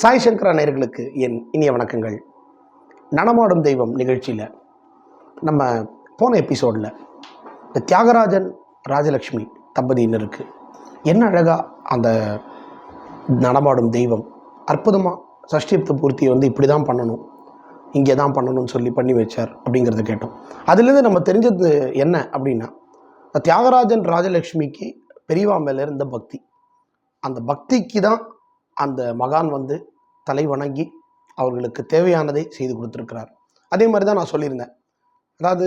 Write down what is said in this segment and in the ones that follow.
சாய் சங்கரா நேர்களுக்கு என் இனிய வணக்கங்கள். நடமாடும் தெய்வம் நிகழ்ச்சியில் நம்ம போன எபிசோடில் இந்த தியாகராஜன் ராஜலக்ஷ்மி தம்பதியினருக்கு என்ன அழகாக அந்த நடமாடும் தெய்வம் அற்புதமாக சஷ்டிப்த பூர்த்தியை வந்து இப்படி தான் பண்ணணும் இங்கே தான் பண்ணணும்னு சொல்லி பண்ணி வச்சார் அப்படிங்கிறத கேட்டோம். அதுலேருந்து நம்ம தெரிஞ்சது என்ன அப்படின்னா இந்த தியாகராஜன் ராஜலக்ஷ்மிக்கு பெரியவா மேலே இருந்த பக்தி. அந்த பக்திக்கு தான் அந்த மகான் வந்து தலை வணங்கி அவர்களுக்கு தேவையானதை செய்து கொடுத்துருக்கிறார். அதே மாதிரி தான் நான் சொல்லியிருந்தேன். அதாவது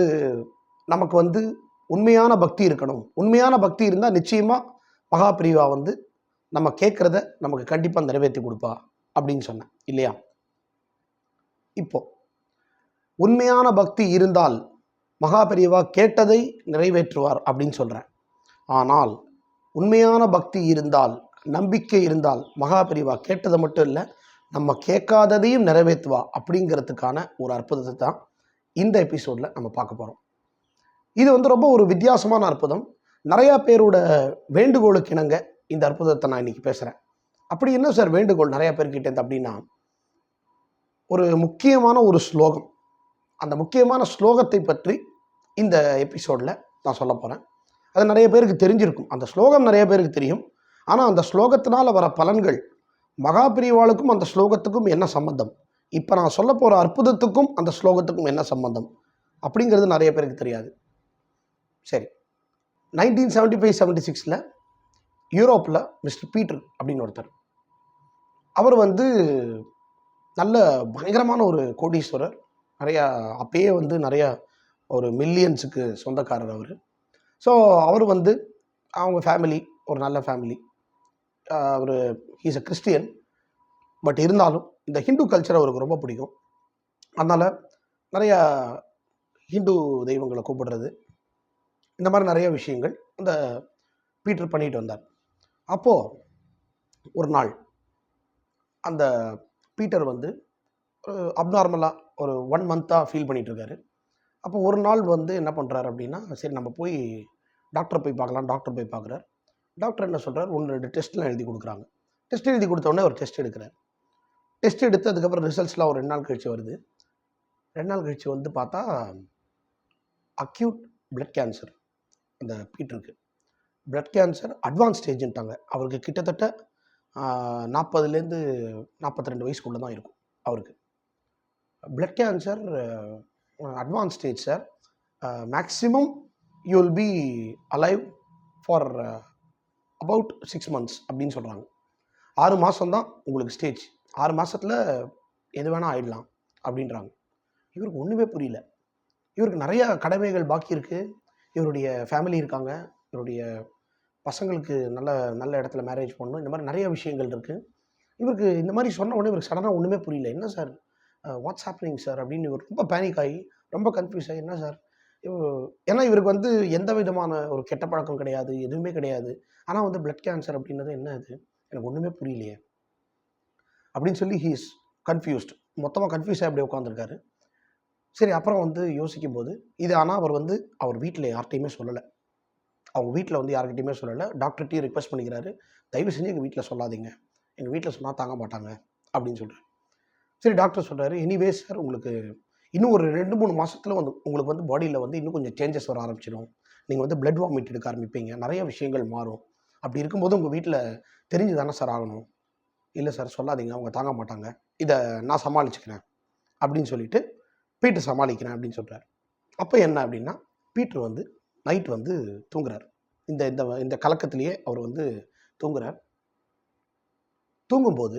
நமக்கு வந்து உண்மையான பக்தி இருக்கணும். உண்மையான பக்தி இருந்தால் நிச்சயமாக மகா பிரிவா வந்து நம்ம கேட்குறத நமக்கு கண்டிப்பாக நிறைவேற்றி கொடுப்பா அப்படின்னு சொன்னேன். இல்லையா? இப்போ உண்மையான பக்தி இருந்தால் மகா பெரியவா கேட்டதை நிறைவேற்றுவார் அப்படின்னு சொல்கிறேன் ஆனால் உண்மையான பக்தி இருந்தால் நம்பிக்கை இருந்தால் மகாபிரிவா கேட்டதை மட்டும் இல்லை நம்ம கேட்காததையும் நிறைவேற்றுவா அப்படிங்கிறதுக்கான ஒரு அற்புதத்தை தான் இந்த எபிசோடில் நம்ம பார்க்க போகிறோம் இது வந்து ரொம்ப ஒரு வித்தியாசமான அற்புதம். நிறையா பேரோட வேண்டுகோளுக்கு இணங்க இந்த அற்புதத்தை நான் இன்னைக்கு பேசுகிறேன் அப்படி என்ன சார் வேண்டுகோள் நிறையா பேர்கிட்டேருந்து அப்படின்னா ஒரு முக்கியமான ஒரு ஸ்லோகம். அந்த முக்கியமான ஸ்லோகத்தை பற்றி இந்த எபிசோடில் நான் சொல்ல போகிறேன் அது நிறைய பேருக்கு தெரிஞ்சிருக்கும். அந்த ஸ்லோகம் நிறைய பேருக்கு தெரியும். ஆனால் அந்த ஸ்லோகத்தினால் வர பலன்கள் மகாபிரிவாளுக்கும் அந்த ஸ்லோகத்துக்கும் என்ன சம்பந்தம்? இப்போ நான் சொல்ல போகிற அற்புதத்துக்கும் அந்த ஸ்லோகத்துக்கும் என்ன சம்பந்தம்? அப்படிங்கிறது நிறைய பேருக்கு தெரியாது. சரி. நைன்டீன் செவன்ட்டி ஃபைவ் செவன்ட்டி சிக்ஸில் யூரோப்பில் மிஸ்டர் பீட்டர் அப்படின்னு ஒருத்தர். அவர் வந்து நல்ல பயங்கரமான ஒரு கோடீஸ்வரர். நிறையா அப்பயே வந்து நிறையா ஒரு மில்லியன்ஸுக்கு சொந்தக்காரர் அவர். ஸோ அவர் வந்து அவங்க ஃபேமிலி ஒரு நல்ல ஃபேமிலி அவர் ஹீஸ் அ கிறிஸ்டியன் பட் இருந்தாலும் இந்த ஹிந்து கல்ச்சர் அவருக்கு ரொம்ப பிடிக்கும். அதனால் நிறையா ஹிந்து தெய்வங்களை கூப்பிடுறது. இந்த மாதிரி நிறைய விஷயங்கள் அந்த பீட்டர் பண்ணிட்டு வந்தார். அப்போது ஒரு நாள் அந்த பீட்டர் வந்து அப்நார்மலாக ஒரு ஒன் மந்த்தாக ஃபீல் பண்ணிகிட்ருக்காரு அப்போ ஒரு நாள் வந்து என்ன பண்ணுறாரு அப்படின்னா சரி நம்ம போய் டாக்டர் போய் பார்க்கலாம் டாக்டர் போய் பார்க்குறாரு. டாக்டர் என்ன சொல்கிறார் ஒன்று ரெண்டு டெஸ்ட்லாம் எழுதி கொடுக்குறாங்க. டெஸ்ட் எழுதி கொடுத்தோடனே ஒரு டெஸ்ட் எடுக்கிறார். டெஸ்ட் எடுத்து அதுக்கப்புறம் ரிசல்ட்ஸ்லாம் ஒரு ரெண்டு நாள் கழிச்சு வருது. ரெண்டு நாள் கழிச்சு வந்து பார்த்தா அக்யூட் பிளட் கேன்சர் அந்த பீட்டருக்கு பிளட் கேன்சர் அட்வான்ஸ் ஸ்டேஜ்ன்ட்டாங்க அவருக்கு கிட்டத்தட்ட நாற்பதுலேருந்து நாற்பத்தி ரெண்டு வயசுக்குள்ளே தான் இருக்கும் அவருக்கு. Blood cancer advance stage sir maximum you will be alive for about six months அப்படின்னு சொல்கிறாங்க ஆறு மாதம் தான் உங்களுக்கு ஸ்டேஜ் ஆறு மாதத்தில் எது வேணால் ஆயிடலாம் அப்படின்றாங்க. இவருக்கு ஒன்றுமே புரியல. இவருக்கு நிறையா கடமைகள் பாக்கி இருக்குது இவருடைய ஃபேமிலி இருக்காங்க. இவருடைய பசங்களுக்கு நல்ல நல்ல இடத்துல மேரேஜ் பண்ணணும். இந்த மாதிரி நிறைய விஷயங்கள் இருக்குது இவருக்கு இந்த மாதிரி சொன்ன உடனே இவருக்கு சடனாக ஒன்றுமே புரியல. என்ன சார் வாட்ஸ் ஹேப்பனிங் சார் அப்படின்னு இவர் ரொம்ப பேனிக் ஆகி ரொம்ப கன்ஃபியூஸ் ஆகி என்ன சார் ஏன்னா இவருக்கு வந்து எந்த விதமான ஒரு கெட்ட பழக்கம் கிடையாது எதுவுமே கிடையாது. ஆனால் வந்து பிளட் கேன்சர் அப்படின்றது என்ன அது? எனக்கு ஒன்றுமே புரியலையே. அப்படின்னு சொல்லி ஹீஸ் கன்ஃபியூஸ்ட் மொத்தமாக கன்ஃபியூஸ் ஆகி அப்படியே உட்காந்துருக்காரு சரி அப்புறம் வந்து யோசிக்கும் போது இது ஆனால் அவர் வந்து அவர் வீட்டில் யார்கிட்டையுமே சொல்லலை. அவங்க வீட்டில் வந்து யார்கிட்டையுமே சொல்லலை. டாக்டர்கிட்டையும் ரிக்வஸ்ட் பண்ணிக்கிறாரு. தயவு செஞ்சு எங்கள் வீட்டில் சொல்லாதீங்க. எங்கள் வீட்டில் சொன்னால் தாங்க மாட்டாங்க. அப்படின்னு சொல்கிறார் சரி டாக்டர் சொல்கிறாரு எனிவே சார் உங்களுக்கு இன்னும் ஒரு ரெண்டு மூணு மாதத்தில் வந்து உங்களுக்கு வந்து பாடியில் வந்து இன்னும் கொஞ்சம் சேஞ்சஸ் வர ஆரம்பிச்சிடும். நீங்கள் வந்து பிளட் வாமிட் எடுக்க ஆரம்பிப்பீங்க. நிறைய விஷயங்கள் மாறும். அப்படி இருக்கும்போது உங்கள் வீட்டில் தெரிஞ்சு தானே சார் ஆகணும்? இல்லை சார் சொல்லாதீங்க. அவங்க தாங்க மாட்டாங்க. இதை நான் சமாளிச்சுக்கிறேன். அப்படின்னு சொல்லிட்டு பீட்டர் சமாளிக்கிறேன் அப்படின்னு சொல்கிறார் அப்போ என்ன அப்படின்னா பீட்டர் வந்து நைட் வந்து தூங்குறார். இந்த இந்த இந்த கலக்கத்திலேயே அவர் வந்து தூங்குறார். தூங்கும்போது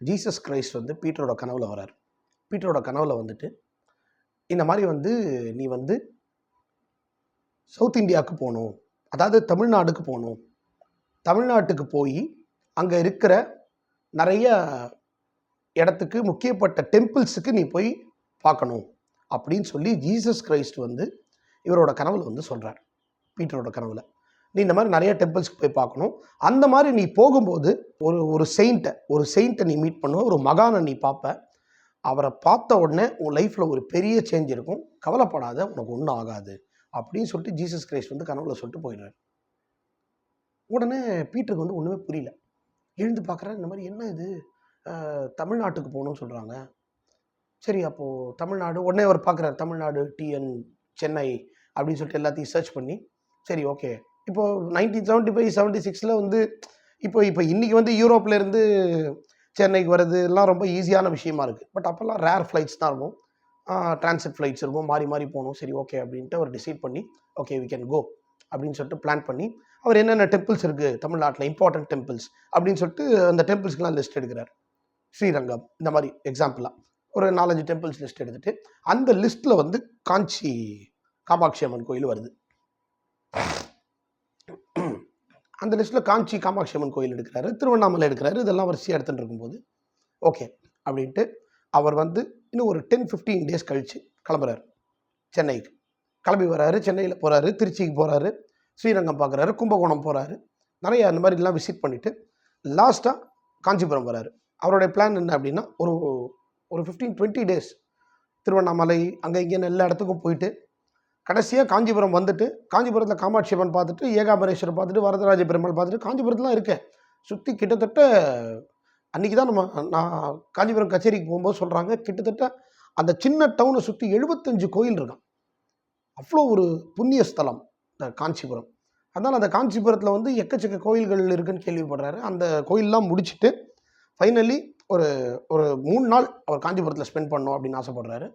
ஜீசஸ் கிரைஸ்ட் வந்து பீட்டரோட கனவுல வரார் பீட்டரோட கனவுல வந்துட்டு இந்த மாதிரி வந்து நீ வந்து சவுத் இந்தியாவுக்கு போகணும். அதாவது தமிழ்நாடுக்கு போகணும். தமிழ்நாட்டுக்கு போய் அங்கே இருக்கிற நிறைய இடத்துக்கு முக்கியப்பட்ட டெம்பிள்ஸுக்கு நீ போய் பார்க்கணும். அப்படின்னு சொல்லி ஜீசஸ் கிரைஸ்ட் வந்து இவரோட கனவுல வந்து சொல்கிறார் பீட்டரோட கனவுல. நீ இந்த மாதிரி நிறைய டெம்பிள்ஸ்க்கு போய் பார்க்கணும். அந்த மாதிரி நீ போகும்போது ஒரு ஒரு செயிண்ட்டை ஒரு செயின்ட்டை நீ மீட் பண்ணுவ ஒரு மகானை நீ பார்ப்ப. அவரை பார்த்த உடனே உன் லைஃப்பில் ஒரு பெரிய சேஞ்ச் இருக்கும். கவலைப்படாத உனக்கு ஒன்றும் ஆகாது. அப்படின்னு சொல்லிட்டு ஜீசஸ் கிரைஸ்ட் வந்து கனவுல சொல்லிட்டு போயிடுறாரு. உடனே பீட்டருக்கு வந்து ஒன்றுமே புரியல. எழுந்து பார்க்குறேன் இந்த மாதிரி என்ன இது? தமிழ்நாட்டுக்கு போகணும்னு சொல்கிறாங்க சரி அப்போது தமிழ்நாடு. உடனே அவர் பார்க்குறாரு தமிழ்நாடு டிஎன் சென்னை அப்படின்னு சொல்லிட்டு எல்லாத்தையும் சர்ச் பண்ணி சரி ஓகே இப்போது நைன்டீன் செவன்ட்டி ஃபைவ் செவன்ட்டி சிக்ஸில் வந்து இப்போ இப்போ இன்றைக்கி வந்து யூரோப்லேருந்து சென்னைக்கு வர்றது எல்லாம் ரொம்ப ஈஸியான விஷயமா இருக்குது பட் அப்போல்லாம் ரேர் ஃப்ளைட்ஸ் தான் இருக்கும். டிரான்சிட் ஃப்ளைட்ஸ் இருக்கும். மாறி மாறி போகணும். சரி ஓகே அப்படின்ட்டு அவர் டிசைட் பண்ணி ஓகே வி கேன் கோ அப்படின்னு சொல்லிட்டு பிளான் பண்ணி அவர் என்னென்ன டெம்பிள்ஸ் இருக்குது தமிழ்நாட்டில் இம்பார்ட்டன்ட் டெம்பிள்ஸ் அப்படின்னு சொல்லிட்டு அந்த டெம்பிள்ஸ்க்கெலாம் லிஸ்ட் எடுக்கிறார். ஸ்ரீரங்கம் இந்த மாதிரி எக்ஸாம்பிளாக ஒரு நாலஞ்சு டெம்பிள்ஸ் லிஸ்ட் எடுத்துட்டு அந்த லிஸ்ட்டில் வந்து காஞ்சி காமாட்சி அம்மன் கோயில் வருது. அந்த லிஸ்ட்டில் காஞ்சி காமாட்சி அம்மன் கோயில் எடுக்கிறாரு திருவண்ணாமலை எடுக்கிறாரு இதெல்லாம் வரிசையாக எடுத்துகிட்டு இருக்கும்போது ஓகே அப்படின்ட்டு அவர் வந்து இன்னும் ஒரு டென் ஃபிஃப்டீன் டேஸ் கழித்து கிளம்புறாரு. சென்னைக்கு. கிளம்பி வராரு சென்னையில் போகிறாரு திருச்சிக்கு போகிறாரு ஸ்ரீரங்கம் பார்க்குறாரு கும்பகோணம் போகிறாரு நிறைய அந்த மாதிரிலாம் விசிட் பண்ணிவிட்டு லாஸ்ட்டாக காஞ்சிபுரம் வராரு. அவருடைய பிளான் என்ன அப்படின்னா ஒரு ஒரு ஃபிஃப்டீன் டுவெண்ட்டி டேஸ் திருவண்ணாமலை அங்கே இங்கேன்னு எல்லா இடத்துக்கும் போயிட்டு கடைசியாக காஞ்சிபுரம் வந்துட்டு காஞ்சிபுரத்தில் காமாட்சி அம்மன் பார்த்துட்டு ஏகாபரேஸ்வரர் பார்த்துட்டு வரதராஜ பெருமாள் பார்த்துட்டு காஞ்சிபுரத்துலாம் இருக்கேன் சுற்றி கிட்டத்தட்ட அன்றைக்கி தான் நம்ம நான் காஞ்சிபுரம் கச்சேரிக்கு போகும்போது சொல்கிறாங்க கிட்டத்தட்ட அந்த சின்ன டவுனை சுற்றி எழுபத்தஞ்சு கோயில் இருக்கான் அவ்வளோ ஒரு புண்ணிய ஸ்தலம் இந்த காஞ்சிபுரம். அதனால் அந்த காஞ்சிபுரத்தில் வந்து எக்கச்சக்க கோயில்கள் இருக்குன்னு கேள்விப்படுறாரு. அந்த கோயிலெலாம் முடிச்சுட்டு ஃபைனலி ஒரு ஒரு மூணு நாள் அவர் காஞ்சிபுரத்தில் ஸ்பெண்ட் பண்ணோம் அப்படின்னு ஆசைப்படுறாரு.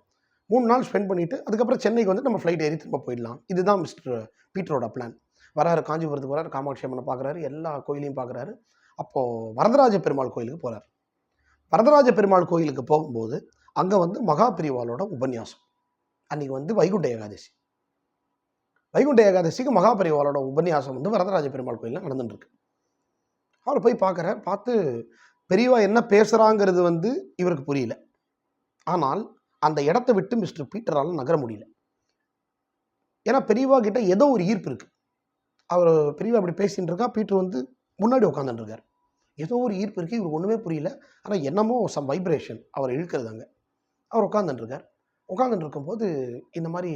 மூணு நாள் ஸ்பெண்ட் பண்ணிவிட்டு அதுக்கப்புறம் சென்னைக்கு வந்து நம்ம ஃப்ளைட் ஏறி திரும்ப போயிடலாம். இதுதான் மிஸ்டர் பீட்டரோட பிளான் வராரு காஞ்சிபுரத்துக்கு வராரு காமாட்சி அம்மனை பார்க்குறாரு எல்லா கோயிலையும் பார்க்குறாரு அப்போது வரதராஜ பெருமாள் கோயிலுக்கு போகிறார் வரதராஜ பெருமாள் கோயிலுக்கு போகும்போது அங்கே வந்து மகா பிரிவாலோட உபன்யாசம். அன்றைக்கி வந்து வைகுண்ட ஏகாதசி. வைகுண்ட ஏகாதசிக்கு மகா பிரிவாலோட உபன்யாசம் வந்து வரதராஜ பெருமாள் கோயிலில் நடந்துட்டுருக்கு. அவர் போய் பார்க்குறார் பார்த்து பெரியவா என்ன பேசுகிறாங்கிறது வந்து இவருக்கு புரியல. ஆனால் அந்த இடத்த விட்டு மிஸ்டர் பீட்டரால் நகர முடியல. ஏன்னா பெரியவா கிட்ட ஏதோ ஒரு ஈர்ப்பு இருக்குது அவர் பெரியவா அப்படி பேசிகிட்டு இருக்கா பீட்டர் வந்து முன்னாடி உட்காந்துட்டுருக்கார் ஏதோ ஒரு ஈர்ப்பு இருக்குது இவர் ஒன்றுமே புரியல. ஆனால் என்னமோ சம் வைப்ரேஷன் அவர் இழுக்கிறது அங்கே. அவர் உட்காந்துட்டுருக்கார் உட்காந்துட்டு இருக்கும்போது இந்த மாதிரி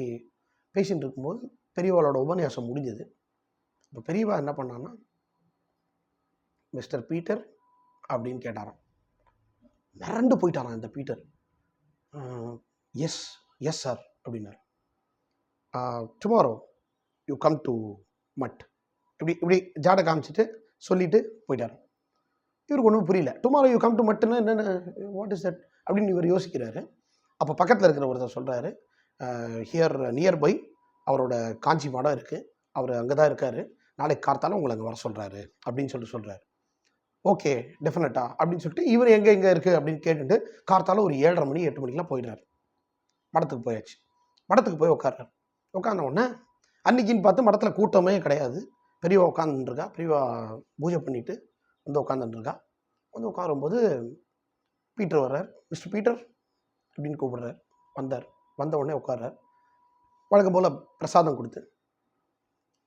பேசிட்டு இருக்கும்போது பெரியவாளோட உபன்யாசம் முடிஞ்சது. இப்போ பெரியவா என்ன பண்ணான்னா மிஸ்டர் பீட்டர் அப்படின்னு கேட்டாராம். மிரண்டு போயிட்டாராம் இந்த பீட்டர். எஸ் எஸ் சார் அப்படின்னாரு. Tomorrow you come to mutt இப்படி இப்படி ஜாடை காமிச்சிட்டு சொல்லிட்டு போயிட்டார். இவருக்கு ஒன்றும் புரியல. டுமாரோ யூ கம் டு மட்டுன்னா என்னென்ன வாட் இஸ் தட் அப்படின்னு இவர் யோசிக்கிறாரு. அப்போ பக்கத்தில் இருக்கிற ஒருத்தர் சொல்கிறாரு ஹியர் நியர்பை அவரோட காஞ்சி மடம் இருக்குது அவர் அங்கே தான் இருக்கார். நாளைக்கு கார்த்தாலும் உங்களை அங்கே வர சொல்கிறாரு அப்படின்னு சொல்லிட்டு சொல்கிறாரு ஓகே டெஃபினட்டா அப்படின்னு சொல்லிட்டு இவர் எங்கே எங்கே இருக்குது அப்படின்னு கேட்டுட்டு கார்த்தால ஒரு ஏழரை மணி எட்டு மணிக்கெலாம் போயிடுறாரு. மடத்துக்கு போயாச்சு. மடத்துக்கு போய் உட்காடுறாரு உட்காந்த உடனே அன்னைக்குன்னு பார்த்து மடத்தில் கூட்டமே கிடையாது. பெரியவா உட்காந்துருக்கா பெரியவா பூஜை பண்ணிட்டு வந்து உட்காந்துருக்கா வந்து உட்காரும்போது பீட்டர் வர்றார். மிஸ்டர் பீட்டர் அப்படின்னு கூப்பிடுறார். வந்தார். வந்த உடனே உட்கார்றார் வழக்கம் போல் பிரசாதம் கொடுத்து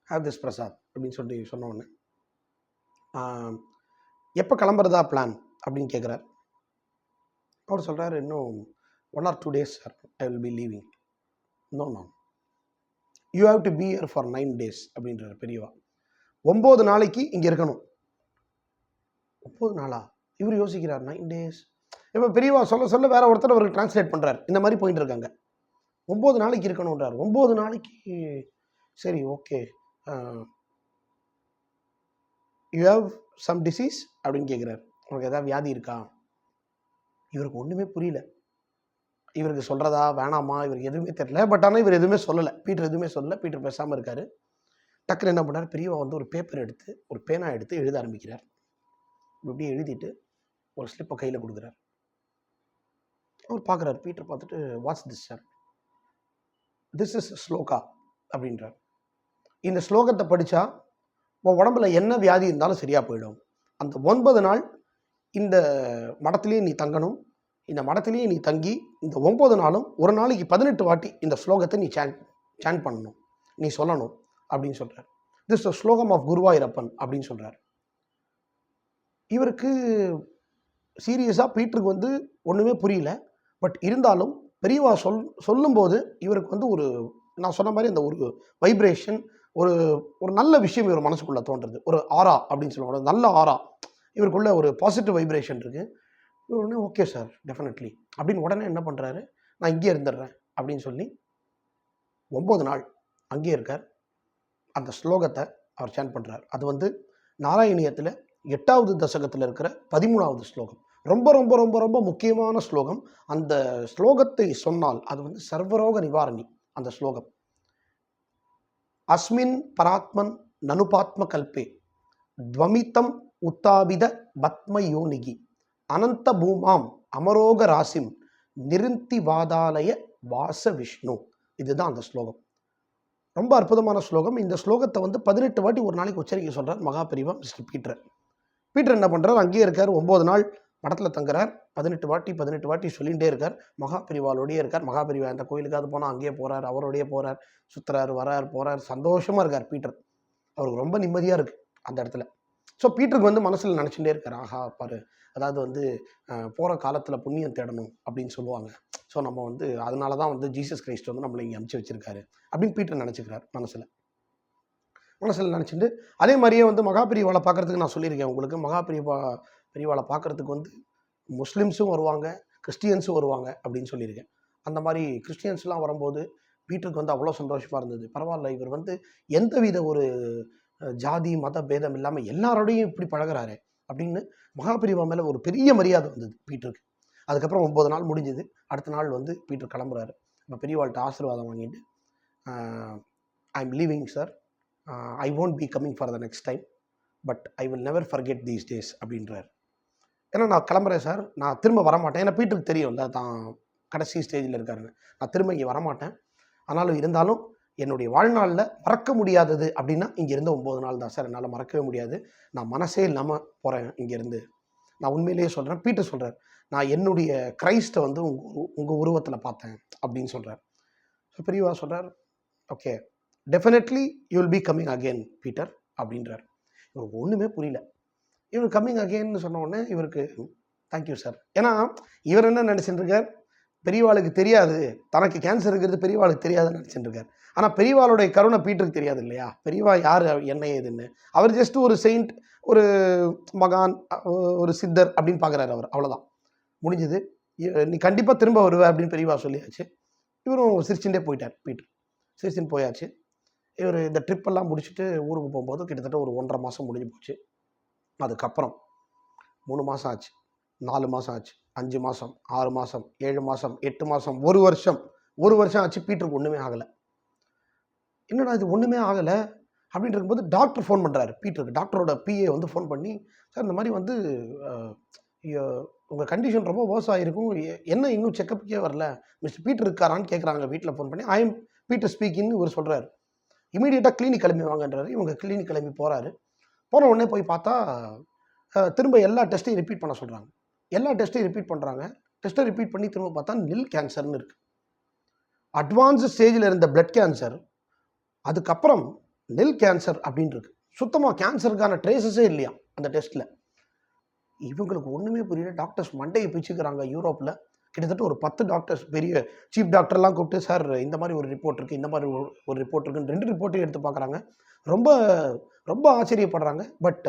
ஹேவ் திஸ் பிரசாத் அப்படின்னு சொல்லி சொன்ன உடனே எப்போ கிளம்புறதா பிளான் அப்படின்னு கேட்குறாரு அவர் சொல்கிறாரு இன்னும் one or two days sir I will be leaving no no you have to be here for nine days அப்படின்றார் பெரியவா. ஒம்பது நாளைக்கு இங்கே இருக்கணும். ஒம்பது நாளா? இவர் யோசிக்கிறார் நைன் டேஸ் இப்போ பெரியவா சொல்ல சொல்ல வேற ஒருத்தர் அவருக்கு டிரான்ஸ்லேட் பண்ணுறார் இந்த மாதிரி போயிட்டு இருக்காங்க. ஒம்பது நாளைக்கு இருக்கணுன்றார் ஒம்பது நாளைக்கு சரி okay you have some disease அப்படின்னு கேட்குறாரு உனக்கு ஏதாவது வியாதி இருக்கா? இவருக்கு ஒன்றுமே புரியல. இவருக்கு சொல்கிறதா வேணாமா? இவருக்கு எதுவுமே தெரியல. பட் ஆனால் இவர் எதுவுமே சொல்லலை. பீட்டர் எதுவுமே சொல்லலை. பீட்டர் பேசாமல் இருக்கார். டக்குன்னு என்ன பண்ணார் பெரியவா வந்து ஒரு பேப்பர் எடுத்து ஒரு பேனா எடுத்து எழுத ஆரம்பிக்கிறார். இப்படியே எழுதிட்டு ஒரு ஸ்லிப்பை கையில் கொடுக்குறார். அவர் பார்க்குறாரு பீட்டர் பார்த்துட்டு what's this sir this is shloka அப்படின்றார். இந்த ஸ்லோகத்தை படித்தா உன் உடம்புல என்ன வியாதி இருந்தாலும் சரியாக போயிடும். அந்த ஒன்பது நாள் இந்த மடத்திலேயே நீ தங்கணும். இந்த மடத்திலேயே நீ தங்கி இந்த ஒம்பது நாளும் ஒரு நாளைக்கு பதினெட்டு வாட்டி இந்த ஸ்லோகத்தை நீ சேன் சேன் பண்ணணும். நீ சொல்லணும் அப்படின்னு சொல்கிறார் திஸ் ஸ்லோகம் ஆஃப் குருவாயிரப்பன் அப்படின்னு சொல்கிறார் இவருக்கு சீரியஸாக பீட்டருக்கு வந்து ஒன்றுமே புரியல. பட் இருந்தாலும் பெரியவா சொல் சொல்லும்போது இவருக்கு வந்து ஒரு நான் சொன்ன மாதிரி அந்த ஒரு வைப்ரேஷன் ஒரு ஒரு நல்ல விஷயம் இவர் மனசுக்குள்ளே தோன்றுறது. ஒரு ஆரா அப்படின்னு சொல்லுவாங்க. நல்ல ஆரா இவருக்குள்ள ஒரு பாசிட்டிவ் வைப்ரேஷன் இருக்குது இவர் உடனே ஓகே சார் டெஃபினெட்லி அப்படின்னு உடனே என்ன பண்ணுறாரு நான் இங்கே இருந்துடுறேன். அப்படின்னு சொல்லி ஒம்பது நாள் அங்கேயே இருக்கார். அந்த ஸ்லோகத்தை அவர் சேன் பண்ணுறார் அது வந்து நாராயணியத்தில் எட்டாவது தசகத்தில் இருக்கிற பதிமூணாவது ஸ்லோகம். ரொம்ப ரொம்ப ரொம்ப ரொம்ப முக்கியமான ஸ்லோகம். அந்த ஸ்லோகத்தை சொன்னால் அது வந்து சர்வரோக நிவாரணி. அந்த ஸ்லோகம். அஸ்மின் பராத்மன் நனுபாத்ம கல்பே துவமித்தம் உத்தாபித பத்ம யோனிகி அனந்த பூமாம் அமரோக ராசிம் நிருந்தி வாதாலய வாச விஷ்ணு இதுதான் அந்த ஸ்லோகம். ரொம்ப அற்புதமான ஸ்லோகம். இந்த ஸ்லோகத்தை வந்து பதினெட்டு வாட்டி ஒரு நாளைக்கு உச்சரிக்க சொல்கிறார் மகாபிரிவா மிஸ்டர் பீட்டர். பீட்டர் என்ன பண்ணுறார் அங்கேயே இருக்கார். ஒம்பது நாள் மடத்தில் தங்குறார். பதினெட்டு வாட்டி பதினெட்டு வாட்டி சொல்லிகிட்டே இருக்கார். மகாபிரிவாலோடயே இருக்கார். மகாபிரிவா அந்த கோயிலுக்காவது போனால் அங்கேயே போகிறார் அவரோடயே போகிறார் சுற்றுறார் வரார் போகிறார் சந்தோஷமாக இருக்கார் பீட்டர். அவருக்கு ரொம்ப நிம்மதியாக இருக்குது அந்த இடத்துல. ஸோ பீட்டருக்கு வந்து மனசில் நினச்சிட்டே இருக்கார். ஆஹா பாரு. அதாவது வந்து போகிற காலத்தில் புண்ணியம் தேடணும் அப்படின்னு சொல்லுவாங்க. ஸோ நம்ம வந்து அதனால தான் வந்து ஜீசஸ் கிரைஸ்ட் வந்து நம்மளை இங்கே அமுச்சு வச்சிருக்காரு அப்படின்னு பீட்டர் நினச்சிக்கிறார் மனசில். மனசில் நினச்சிட்டு அதே மாதிரியே வந்து மகாபிரிவாவை பார்க்குறதுக்கு நான் சொல்லியிருக்கேன் உங்களுக்கு. மகாபிரிவா பெரியவாளை பார்க்குறதுக்கு வந்து முஸ்லீம்ஸும் வருவாங்க கிறிஸ்டியன்ஸும் வருவாங்க அப்படின்னு சொல்லியிருக்கேன். அந்த மாதிரி கிறிஸ்டியன்ஸ்லாம் வரும்போது பீட்டருக்கு வந்து அவ்வளோ சந்தோஷமாக இருந்தது. பரவாயில்ல இவர் வந்து எந்தவித ஒரு ஜாதி மத பேதம் இல்லாமல் எல்லாரோடையும் இப்படி பழகுறாரு அப்படின்னு மகாபிரிவா மேலே ஒரு பெரிய மரியாதை வந்தது பீட்டருக்கு. அதுக்கப்புறம் ஒம்பது நாள் முடிஞ்சது. அடுத்த நாள் வந்து பீட்டர் கிளம்புறாரு. நம்ம பெரியவாள்கிட்ட ஆசீர்வாதம் வாங்கிட்டு I am leaving sir I won't be coming for the next time but I will never forget these days அப்படின்றார். ஏன்னா நான் கிளம்புறேன் சார். நான் திரும்ப வரமாட்டேன். ஏன்னா பீட்டருக்கு தெரியும்ல தான் கடைசி ஸ்டேஜில் இருக்காருன்னு. நான் திரும்ப இங்கே வரமாட்டேன். ஆனாலும் இருந்தாலும் என்னுடைய வாழ்நாளில் மறக்க முடியாதது அப்படின்னா இங்கே இருந்த ஒம்பது நாள் தான் சார். என்னால் மறக்கவே முடியாது. நான் மனசே இல்லாமல் போகிறேன் இங்கேருந்து. நான் உண்மையிலேயே சொல்கிறேன் பீட்டர் சொல்கிறார் நான் என்னுடைய கிரைஸ்ட்டை வந்து உங்கள் உங்கள் உருவத்தில் பார்த்தேன் அப்படின்னு சொல்கிறார் ஸோ பெரியவா சொல்கிறார் okay definitely you will be coming again Peter அப்படின்றார். இவருக்கு ஒன்றுமே புரியல. இவர் கம்மிங் அகெயின்னு சொன்ன உடனே இவருக்கு தேங்க்யூ சார் ஏன்னா இவர் என்ன நினச்சிட்டு இருக்கார் பெரியவாளுக்கு தெரியாது. தனக்கு கேன்சர் இருக்கிறது பெரியவாளுக்கு தெரியாதுன்னு நினச்சிட்டு இருக்கார் ஆனால் பெரியவாளுடைய கருணை பீட்டருக்கு தெரியாது இல்லையா? பெரியவா யார்? என்ன ஏதுன்னு. அவர் ஜஸ்ட் ஒரு செயின்ட் ஒரு மகான் ஒரு சித்தர் அப்படின்னு பார்க்குறாரு அவர். அவ்வளோதான் முடிஞ்சது. நீ கண்டிப்பாக திரும்ப வருவ அப்படின்னு பெரியவா சொல்லியாச்சு. இவரும் சிரிச்சுட்டே போயிட்டார் பீட்டர். சிரிச்சுன்னு போயாச்சு. இவர் இந்த ட்ரிப்பெல்லாம் முடிச்சுட்டு ஊருக்கு போகும்போது கிட்டத்தட்ட ஒரு ஒன்றரை மாதம் முடிஞ்சு போச்சு. அதுக்கப்புறம் மூணு மாதம் ஆச்சு நாலு மாதம் ஆச்சு அஞ்சு மாதம் ஆறு மாதம் ஏழு மாதம் எட்டு மாதம் ஒரு வருஷம் ஒரு வருஷம் ஆச்சு பீட்டருக்கு ஒன்றுமே ஆகலை. என்னடா இது ஒன்றுமே ஆகலை? அப்படின்னு இருக்கும்போது டாக்டர் ஃபோன் பண்ணுறாரு பீட்டருக்கு. டாக்டரோட பிஏ வந்து ஃபோன் பண்ணி சார் இந்த மாதிரி வந்து உங்கள் கண்டிஷன் ரொம்ப worse ஆகிருக்கும் என்ன இன்னும் செக்கப்புக்கே வரல? மிஸ்டர் பீட்டர் இருக்காரான்னு கேட்குறாங்க வீட்டில் ஃபோன் பண்ணி. ஐ எம் பீட்டர் ஸ்பீக்கிங்னு இவர் சொல்கிறாரு இமீடியட்டாக கிளினிக் கிளம்பி வாங்கன்றாரு. இவங்க கிளினிக் கிளம்பி போகிறாரு போன உடனே போய் பார்த்தா திரும்ப எல்லா டெஸ்ட்டையும் ரிப்பீட் பண்ண சொல்கிறாங்க எல்லா டெஸ்ட்டையும் ரிப்பீட் பண்ணுறாங்க டெஸ்ட்டை ரிப்பீட் பண்ணி திரும்ப பார்த்தா நில் கேன்சர்னு இருக்குது அட்வான்ஸ் ஸ்டேஜில் இருந்த பிளட் கேன்சர் அதுக்கப்புறம் நெல் கேன்சர் அப்படின்னு இருக்கு. சுத்தமாக கேன்சருக்கான ட்ரேசஸே இல்லையா அந்த டெஸ்ட்டில் இவங்களுக்கு ஒன்றுமே புரியல. டாக்டர்ஸ் மண்டையை பிச்சுக்கிறாங்க யூரோப்பில் கிட்டத்தட்ட ஒரு பத்து டாக்டர்ஸ் பெரிய சீஃப் டாக்டர்லாம் கூப்பிட்டு சார் இந்த மாதிரி ஒரு ரிப்போர்ட் இருக்குது இந்த மாதிரி ஒரு ரிப்போர்ட் இருக்குன்னு ரெண்டு ரிப்போர்ட்டையும் எடுத்து பார்க்குறாங்க. ரொம்ப ரொம்ப ஆச்சரியப்படுறாங்க. But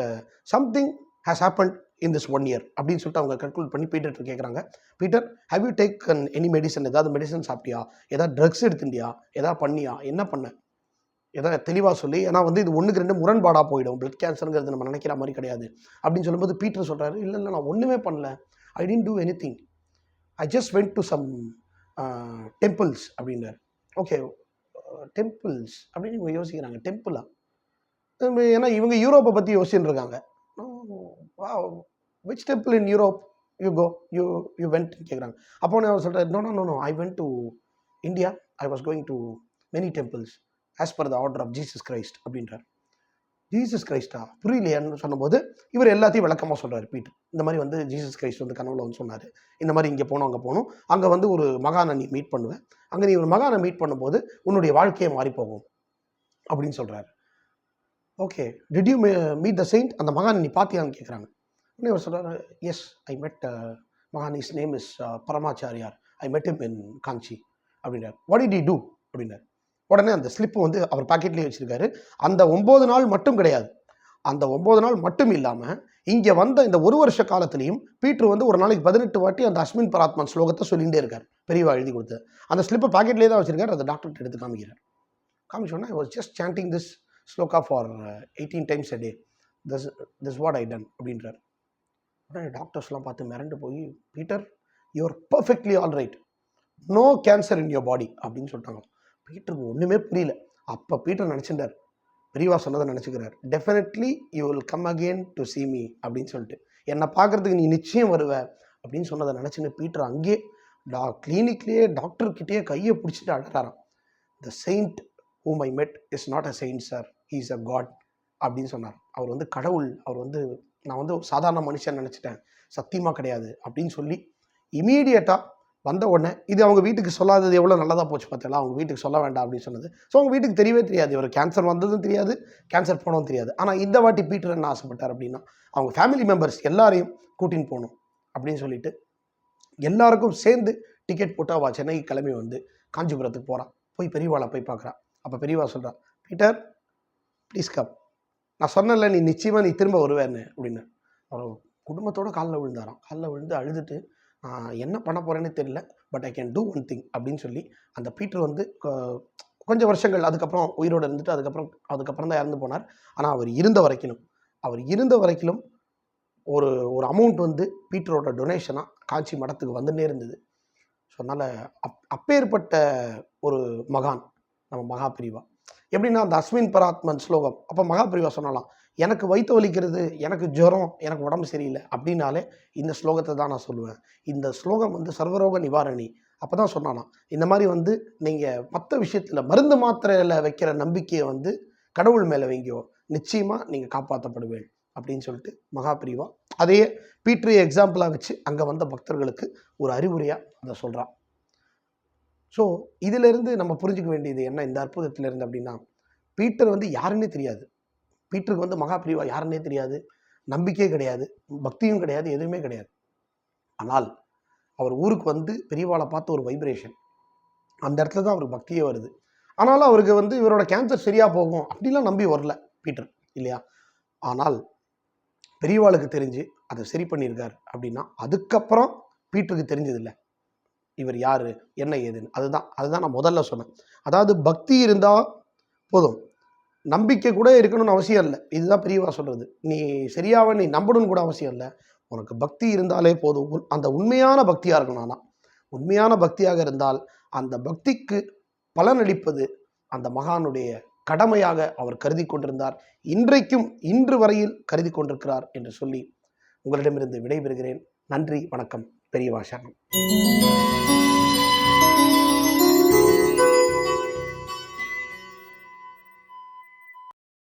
something has happened in this one year அப்படின்னு சொல்லிட்டு அவங்க கன்க்ளூட் பண்ணி பீட்டர் கேட்குறாங்க Peter how you take any medicine ஏதாவது மெடிசன் சாப்பிட்டியா? ஏதாவது ட்ரக்ஸ் எடுத்துட்டியா ஏதாவது பண்ணியா? என்ன பண்ண? எதாவது தெளிவாக சொல்லி ஏன்னா வந்து இது ஒன்றுக்கு ரெண்டு முரண்பாடாக போயிடும். பிளட் கேன்சருங்கிறது நம்ம நினைக்கிற மாதிரி கிடையாது. அப்படின்னு சொல்லும்போது பீட்டர் சொல்கிறாரு இல்லை இல்லை நான் ஒன்றுமே பண்ணல. I didn't do anything I just went to some temples அப்படின்னார். ஓகே டெம்பிள்ஸ் அப்படின்னு இவங்க யோசிக்கிறாங்க. டெம்பிளா ஏன்னா இவங்க யூரோப்பை பற்றி யோசிச்சுட்டு இருக்காங்க. Which temple in Europe you go you you went கேட்குறாங்க அப்போ நான் சொல்கிறேன் no no no I went to India I was going to many temples as per the order of Jesus Christ அப்படின்றார். ஜீசஸ் கிரைஸ்டா புரியலையான்னு சொன்னபோது இவர் எல்லாத்தையும் விளக்கமாக சொல்கிறார் பீட்டர். இந்த மாதிரி வந்து ஜீசஸ் கிரைஸ்ட் வந்து கனவுல வந்து சொன்னார். இந்த மாதிரி இங்கே போனோம் அங்கே போகணும். அங்கே வந்து ஒரு மகானை நீ மீட் பண்ணுவேன். அங்கே நீ ஒரு மகானை மீட் பண்ணும்போது உன்னுடைய வாழ்க்கையே மாறி போகும் அப்படின்னு சொல்கிறாரு okay did you meet the saint அந்த மகானை நீ பார்த்தியான்னு கேட்குறாங்க உடனே அவர் சொல்கிறார் எஸ் ஐ மெட் uh, மகான் is name is Paramacharyar. I met him in காஞ்சி அப்படின்னார் வாட் இட் இ டூ அப்படின்னார் உடனே அந்த ஸ்லிப்பு வந்து அவர் பாக்கெட்லேயே வச்சுருக்காரு. அந்த ஒம்பது நாள் மட்டும் கிடையாது. அந்த ஒம்பது நாள் மட்டும் இல்லாமல் இங்கே வந்த இந்த ஒரு வருஷ காலத்துலேயும் பீட்ரு வந்து ஒரு நாளைக்கு பதினெட்டு வாட்டி அந்த அஸ்மின் பராத்மன் ஸ்லோகத்தை சொல்லிகிட்டே இருக்கார். பெரியவா எழுதி கொடுத்து. அந்த ஸ்லிப்பை பாக்கெட்லேயே தான் வச்சிருக்காரு. அதை டாக்டர்கிட்ட எடுத்து காமிக்கிறார். காமிச்சோன்னா I was just chanting this shloka for eighteen times a day this this what I done அப்படின்றார். உடனே டாக்டர்ஸ்லாம் பார்த்து மிரண்டு போய் Peter you are perfectly all right no cancer in your body அப்படின்னு சொல்லிட்டாங்க. பீட்டருக்கு ஒன்றுமே புரியல. அப்போ பீட்டர் நினச்சிட்டார் பெரியவா சொன்னதை நினச்சிக்கிறார். Definitely you will come again to see me அப்படின்னு சொல்லிட்டு. என்னை பார்க்கறதுக்கு நீ நிச்சயம் வருவ அப்படின்னு சொன்னதை நினச்சின்னு பீட்டர் அங்கேயே டா கிளினிக்லேயே டாக்டர்கிட்டயே கையை பிடிச்சிட்டு அழறாராம். த saint whom I met is not a saint sir is a god அப்படின்னு சொன்னார். அவர் வந்து கடவுள். அவர் வந்து நான் வந்து சாதாரண மனுஷன் நினச்சிட்டேன். சத்தியமாக கிடையாது அப்படின்னு சொல்லி இமீடியட்டாக வந்த உடனே இது அவங்க வீட்டுக்கு சொல்லாதது எவ்வளோ நல்லதாக போச்சு பார்த்தீங்களா? அவங்க வீட்டுக்கு சொல்ல வேண்டாம் அப்படின்னு சொன்னது. ஸோ அவங்க வீட்டுக்கு தெரியவே தெரியாது. இவர் கேன்சர் வந்ததும் தெரியாது கேன்சர் போனதும் தெரியாது. ஆனால் இந்த வாட்டி பீட்டர் என்ன ஆசைப்பட்டார் அப்படின்னா அவங்க ஃபேமிலி மெம்பர்ஸ் எல்லாரையும் கூட்டின்னு போகணும் அப்படின்னு சொல்லிட்டு எல்லாருக்கும் சேர்ந்து டிக்கெட் போட்டு அவள் சென்னைக்கு கிளம்பி வந்து காஞ்சிபுரத்துக்கு போகிறான் போய் பெரியவாளை போய் பார்க்குறான் அப்போ பெரியவா சொல்கிறான் பீட்டர் ப்ளீஸ் கம் நான் சொன்னேன்ல நீ நிச்சயமாக நீ திரும்ப வருவேன்னு அப்படின்னு. அவர் குடும்பத்தோட காலில் விழுந்தாராம். காலில் விழுந்து அழுதுட்டு என்ன பண்ண போகிறேன்னு தெரியல but I can do one thing அப்படின்னு சொல்லி அந்த பீட்டர் வந்து கொஞ்சம் வருஷங்கள் அதுக்கப்புறம் உயிரோடு இருந்துட்டு அதுக்கப்புறம் அதுக்கப்புறம் தான் இறந்து போனார். ஆனால் அவர் இருந்த வரைக்கிலும் அவர் இருந்த வரைக்கிலும் ஒரு ஒரு அமௌண்ட் வந்து பீட்டரோட டொனேஷனாக காஞ்சி மடத்துக்கு வந்துன்னே இருந்தது. ஸோ அதனால் அப் அப்பேற்பட்ட ஒரு மகான் நம்ம மகாபிரிவா. எப்படின்னா அந்த அஸ்வின் பராத்மன் ஸ்லோகம் அப்போ மகாபிரிவா சொன்னலாம் எனக்கு வயிற்று வலிக்கிறது எனக்கு ஜுரம் எனக்கு உடம்பு சரியில்லை அப்படின்னாலே இந்த ஸ்லோகத்தை தான் நான் சொல்லுவேன். இந்த ஸ்லோகம் வந்து சர்வரோக நிவாரணி. அப்போ தான் சொன்னானா இந்த மாதிரி வந்து நீங்கள் மற்ற விஷயத்தில் மருந்து மாத்திரையில் வைக்கிற நம்பிக்கையை வந்து கடவுள் மேலே வைங்கோ. நிச்சயமாக நீங்கள் காப்பாற்றப்படுவேன் அப்படின்னு சொல்லிட்டு மகாபிரிவா அதையே பீட்ரி எக்ஸாம்பிளாக வச்சு அங்கே வந்த பக்தர்களுக்கு ஒரு அறிவுரையாக அதை சொல்கிறான் ஸோ இதிலிருந்து நம்ம புரிஞ்சுக்க வேண்டியது என்ன? இந்த அற்புதத்திலிருந்து அப்படின்னா பீட்டர் வந்து யாருன்னே தெரியாது. பீட்டருக்கு வந்து மகாபிரிவா யாருன்னே தெரியாது. நம்பிக்கையே கிடையாது. பக்தியும் கிடையாது எதுவுமே கிடையாது. ஆனால் அவர் ஊருக்கு வந்து பெரியவாளை பார்த்த ஒரு வைப்ரேஷன் அந்த இடத்துல தான் அவருக்கு பக்தியே வருது. ஆனாலும் அவருக்கு வந்து இவரோட கேன்சர் சரியாக போகும் அப்படிலாம் நம்பி வரல பீட்டர் இல்லையா? ஆனால் பெரியவாளுக்கு தெரிஞ்சு அதை சரி பண்ணியிருக்கார் அப்படின்னா அதுக்கப்புறம் பீட்டருக்கு தெரிஞ்சதில்ல. இவர் யார் என்ன ஏதுன்னு. அதுதான் அதுதான் நான் முதல்ல சொன்னேன். அதாவது பக்தி இருந்தால் போதும். நம்பிக்கை கூட இருக்கணும்னு அவசியம் இல்லை. இதுதான் பெரியவா சொல்கிறது நீ சரியாக நீ நம்பணும்னு கூட அவசியம் இல்லை. உனக்கு பக்தி இருந்தாலே போதும். அந்த உண்மையான பக்தியாக இருக்கணும் ஆனால் உண்மையான பக்தியாக இருந்தால் அந்த பக்திக்கு பலனளிப்பது அந்த மகானுடைய கடமையாக அவர் கருதி கொண்டிருந்தார். இன்றைக்கும் இன்று வரையில் கருதி கொண்டிருக்கிறார் என்று சொல்லி உங்களிடமிருந்து விடைபெறுகிறேன். நன்றி வணக்கம். பெரியவா சரணம்.